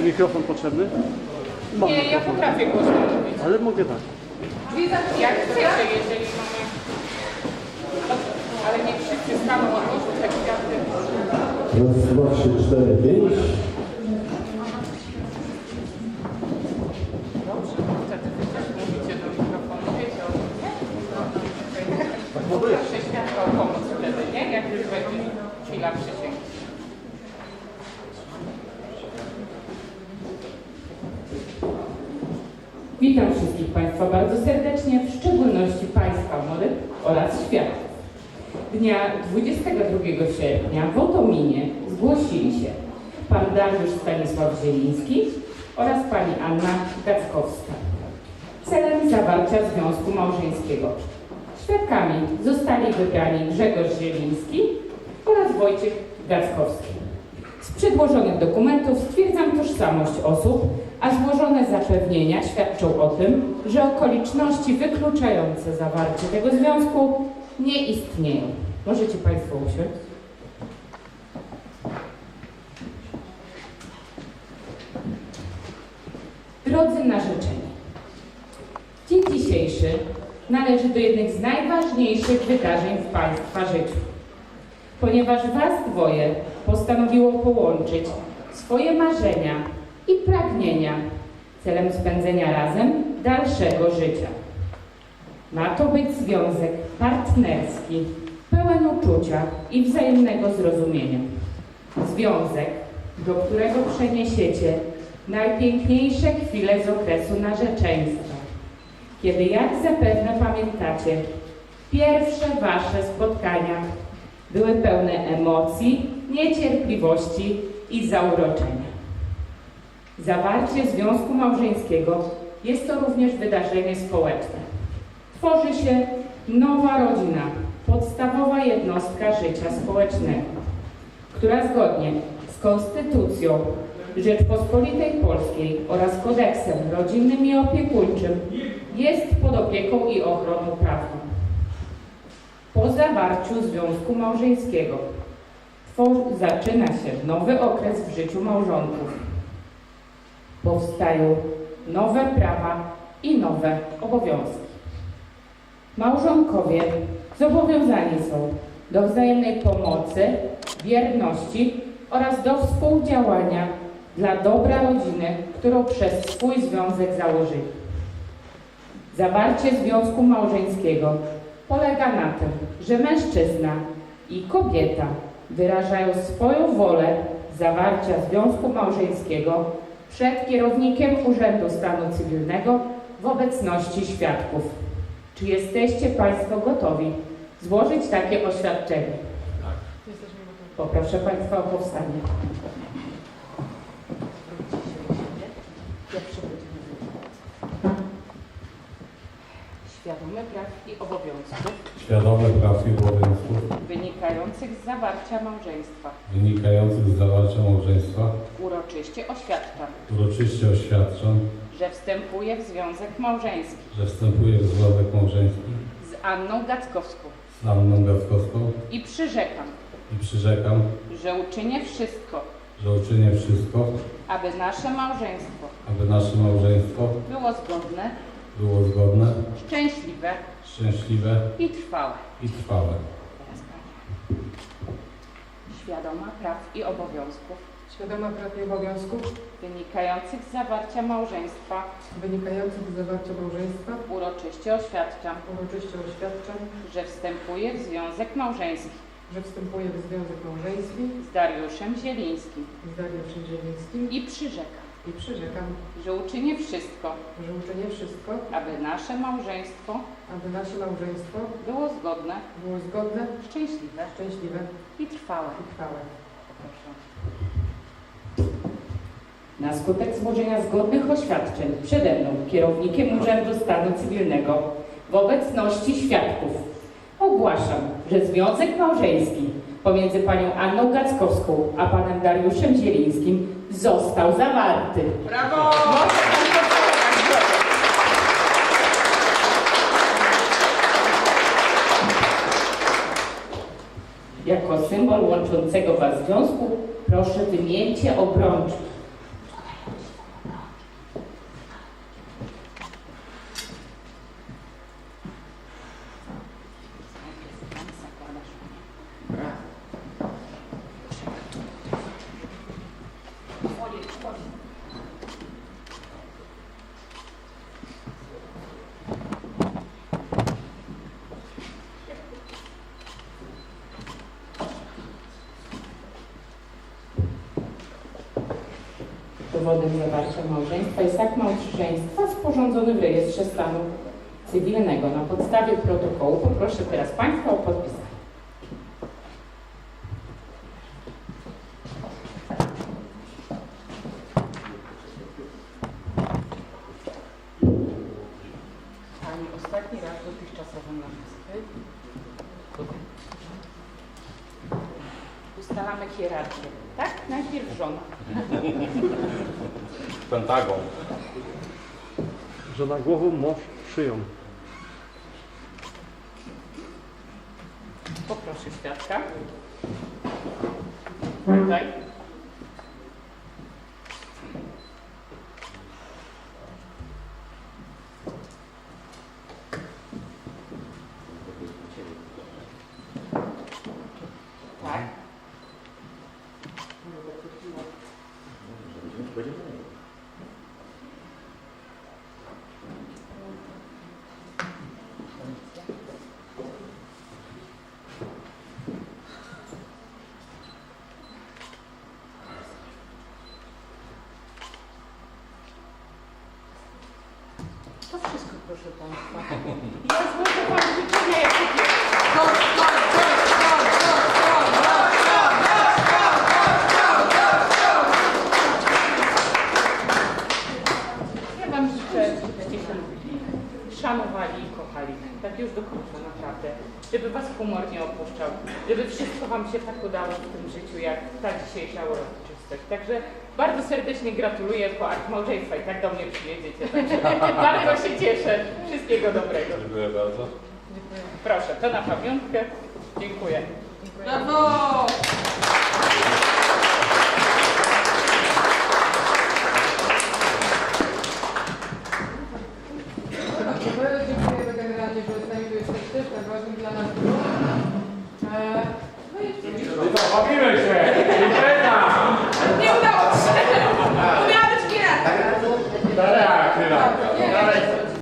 Czy mikrofon potrzebny? Mam Nie, ja mikrofon. potrafię głośno mówić. Ale mogę tak. Jak chcecie, jeżeli mamy... Ale nie wszyscy staną odłożyć te kwiaty. Raz, dwa, trzy, cztery, pięć. Dobrze, wtedy wy też mówicie do mikrofonu, wiecie o tym, nie? Tak ma być. Proszę świadka o pomoc wtedy, nie? Jak już będzie chwila przysięgi. Witam wszystkich Państwa bardzo serdecznie, w szczególności Państwa młodych oraz świadków. Dnia 22 sierpnia w Otominie zgłosili się Pan Dariusz Stanisław Zieliński oraz Pani Anna Gackowska celem zawarcia związku małżeńskiego. Świadkami zostali wybrani Grzegorz Zieliński oraz Wojciech Gackowski. Z przedłożonych dokumentów stwierdzam tożsamość osób, a złożone zapewnienia świadczą o tym, że okoliczności wykluczające zawarcie tego związku nie istnieją. Możecie Państwo usiąść. Drodzy narzeczeni, dzień dzisiejszy należy do jednych z najważniejszych wydarzeń w Państwa życiu ponieważ Was dwoje postanowiło połączyć swoje marzenia i pragnienia celem spędzenia razem dalszego życia. Ma to być związek partnerski, pełen uczucia i wzajemnego zrozumienia. Związek, do którego przeniesiecie najpiękniejsze chwile z okresu narzeczeństwa. Kiedy, jak zapewne pamiętacie, pierwsze Wasze spotkania były pełne emocji, niecierpliwości i zauroczenia. Zawarcie związku małżeńskiego jest to również wydarzenie społeczne. Tworzy się nowa rodzina, podstawowa jednostka życia społecznego, która zgodnie z Konstytucją Rzeczpospolitej Polskiej oraz Kodeksem Rodzinnym i Opiekuńczym jest pod opieką i ochroną prawną po zawarciu związku małżeńskiego zaczyna się nowy okres w życiu małżonków. Powstają nowe prawa i nowe obowiązki. Małżonkowie zobowiązani są do wzajemnej pomocy, wierności oraz do współdziałania dla dobra rodziny, którą przez swój związek założyli. Zawarcie związku małżeńskiego polega na tym, że mężczyzna i kobieta wyrażają swoją wolę zawarcia związku małżeńskiego przed kierownikiem Urzędu Stanu Cywilnego w obecności świadków. Czy jesteście Państwo gotowi złożyć takie oświadczenie? Poproszę Państwa o powstanie. Świadomy praw i obowiązków świadome praw i obowiązków wynikających z zawarcia małżeństwa. wynikających z zawarcia małżeństwa Uroczyście oświadczam, uroczyście oświadczam, że wstępuję w związek małżeński że wstępuję w związek małżeński z Anną Gackowską z Anną Gackowską i przyrzekam, i przyrzekam, że uczynię wszystko, że uczynię wszystko, aby nasze małżeństwo aby nasze małżeństwo było zgodne, było zgodne, szczęśliwe. Szczęśliwe. I trwałe. i trwałe. Teraz Pani. Świadoma praw i obowiązków. Świadoma praw i obowiązków. Wynikających z zawarcia małżeństwa. Wynikających z zawarcia małżeństwa. Uroczyście oświadczam, uroczyście oświadczam, że wstępuję w związek małżeński. że wstępuję w związek małżeński. Z Dariuszem Zielińskim. Z Dariuszem Zielińskim. I przyrzekam, i przyrzekam, że uczynię wszystko, że uczynię wszystko, aby nasze małżeństwo aby nasze małżeństwo było zgodne, było zgodne, szczęśliwe szczęśliwe i trwałe. i trwałe. Proszę. Na skutek złożenia zgodnych oświadczeń przede mną, kierownikiem Urzędu Stanu Cywilnego, w obecności świadków, ogłaszam, że związek małżeński pomiędzy panią Anną Gackowską a panem Dariuszem Zielińskim został zawarty. Brawo! Jako symbol łączącego was związku proszę wymieńcie obrączki. Dowodem zawarcia małżeństwa jest akt małżeństwa sporządzony w rejestrze stanu cywilnego. Na podstawie protokołu poproszę teraz Państwa o podpisanie. Ostatni raz dotychczasową namysły. Ustalamy hierarchię. Tak? Najpierw żona. Pentagon. Żona głową, mąż szyją. Poproszę świadka. Tutaj. Tak. To wszystko, proszę Państwa. Ja złożę Pani życzenia jako pierwsza. Ja Wam życzę, żebyście się lubili, szanowali i kochali. Tak już do końca, naprawdę. Żeby Was humor nie opuszczał. Żeby wszystko Wam się tak udało w tym życiu, jak ta dzisiejsza uroczystość. Także bardzo serdecznie gratuluję, bo akt małżeństwa i tak do mnie przyjedziecie. Także bardzo się cieszę. Wszystkiego dobrego. Dziękuję bardzo. Proszę, to na pamiątkę. Dziękuję. Brawo! Dziękuję.